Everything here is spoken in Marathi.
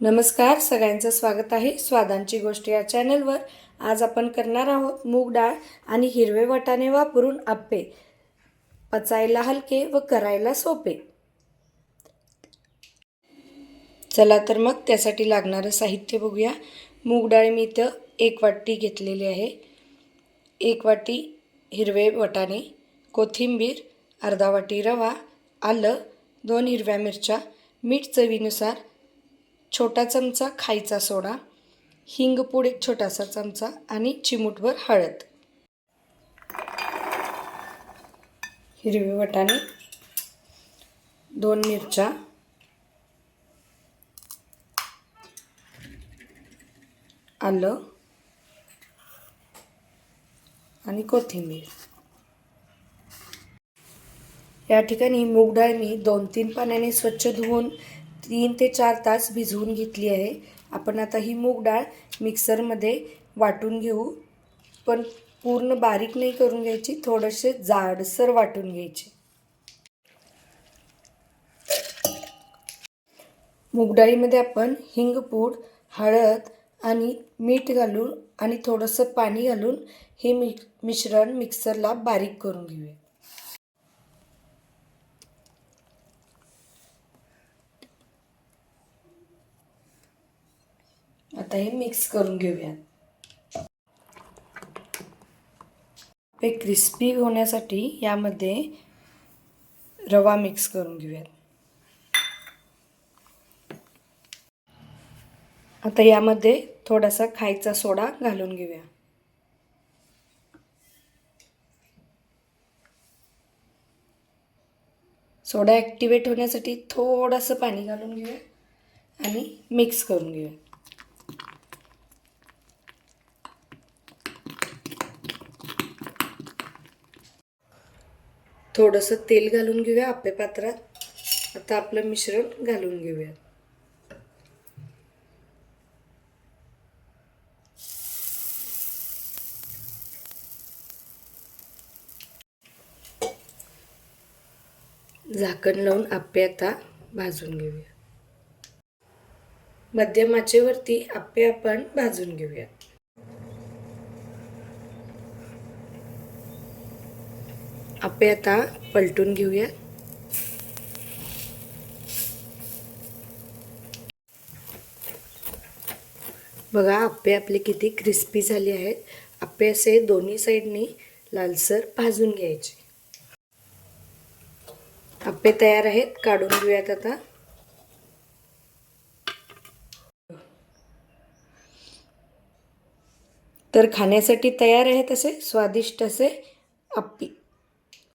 नमस्कार सगळ्यांचं स्वागत आहे स्वादांची गोष्ट या चॅनलवर. आज आपण करणार आहोत मूग डाळ आणि हिरवे वाटाणे वापरून आप्पे. पचायला हलके व करायला सोपे. चला तर मग त्यासाठी लागणारं साहित्य बघूया. मूग डाळ मी इथं एक वाटी घेतलेली आहे. एक वाटी हिरवे वटाणे कोथिंबीर अर्धा वाटी रवा आलं दोन हिरव्या मिरच्या मीठ चवीनुसार छोटा चमचा खायचा सोडा हिंगपूड एक छोटासा चमचा आणि चिमूटभर हळद. हिरवे वाटाणे दोन मिरच्या आलं आणि कोथिंबीर. या ठिकाणी मूग डाळ मी दोन तीन पाण्याने स्वच्छ धुवून तीन ते चार तास भिजवून घेतली आहे. आपण आता ही मूग डाळ मिक्सरमध्ये वाटून घेऊ. पण पूर्ण बारीक नाही करून घ्यायची थोडेसे जाडसर वाटून घ्यायची. मूगडाळीमध्ये आपण हिंगपूड हळद आणि मीठ घालून आणि थोडंसं पाणी घालून हे मि मिश्रण मिक्सरला बारीक करून घेऊया. आता हे मिक्स करून घेऊयात. हे क्रिस्पी होण्यासाठी यामध्ये रवा मिक्स करून घेऊयात. आता यामध्ये थोडासा खायचा सोडा घालून घेऊया. सोडा ॲक्टिवेट होण्यासाठी थोडंसं पाणी घालून घेऊया आणि मिक्स करून घेऊया. थोडंसं तेल घालून घेऊया आप्पे पात्रात. आता आपलं मिश्रण घालून घेऊया. झाकण लावून आप्पे आता भाजून घेऊया. मध्यम आचेवरती आप्पे आपण भाजून घेऊया आप्पे आता पलटून घेऊया. बघा आप्पे आपले किती क्रिस्पी झाले आहेत. आप्पे असे दोन्ही साईडनी लालसर भाजून घ्यायचे. आप्पे तयार आहेत काढून घेऊयात आता. तर खाण्यासाठी तयार आहेत असे स्वादिष्ट असे आप्पी